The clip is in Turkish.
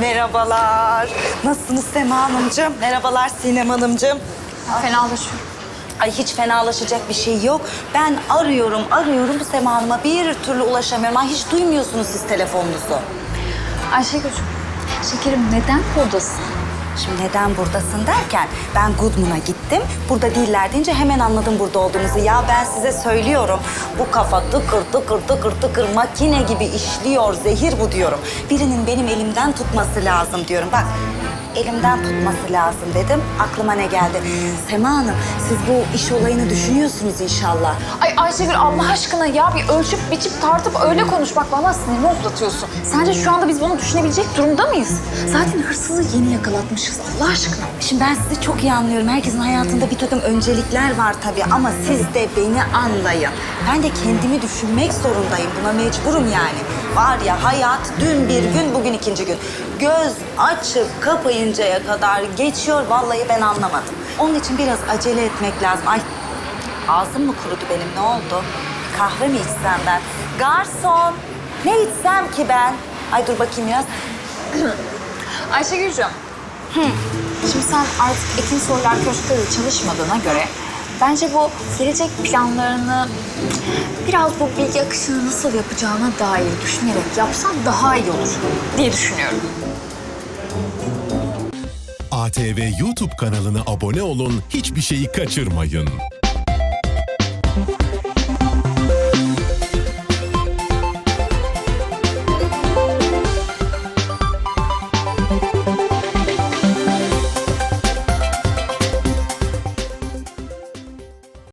Merhabalar. Nasılsınız Sema Hanımcığım? Merhabalar Sinem Hanımcığım. Fenalaşıyor. Ay hiç fenalaşacak bir şey yok. Ben arıyorum, arıyorum Sema Hanım'a bir türlü ulaşamıyorum. Ay hiç duymuyorsunuz siz telefonunuzu. Ayşegül'cüm, şekerim neden buradasın? Şimdi neden buradasın derken ben Goodman'a gittim. Burada değiller deyince hemen anladım burada olduğunuzu. Ya ben size söylüyorum. Bu kafa tıkır tıkır tıkır tıkır makine gibi işliyor. Zehir bu diyorum. Birinin benim elimden tutması lazım diyorum. Bak elimden tutması lazım dedim. Aklıma ne geldi? Sema Hanım siz bu iş olayını düşünüyorsunuz inşallah. Ay Ayşegül Allah aşkına ya bir ölçüp biçip tartıp öyle konuş. Bak valla sinirimi hoplatıyorsun. Sence şu anda biz bunu düşünebilecek durumda mıyız? Zaten hırsızı yeni yakalatmışız Allah aşkına. Şimdi ben sizi çok iyi anlıyorum. Herkesin hayatında bir takım öncelikler var tabii ama siz de beni anlayın. Ben de kendimi düşünmek zorundayım. Buna mecburum yani. Var ya hayat dün bir gün, bugün ikinci gün. Göz açıp kapayıncaya kadar geçiyor. Vallahi ben anlamadım. Onun için biraz acele etmek lazım. Ay ağzım mı kurudu benim ne oldu? Kahve mi içsem ben? Garson ne içsem ki ben? Ay dur bakayım biraz. Şimdi sen artık Ekin Soylar Köşk'te çalışmadığına göre bence bu gelecek planlarını biraz bu bilgi akışını nasıl yapacağına dair düşünerek yapsan daha iyi olur diye düşünüyorum. ATV YouTube kanalına abone olun, hiçbir şeyi kaçırmayın.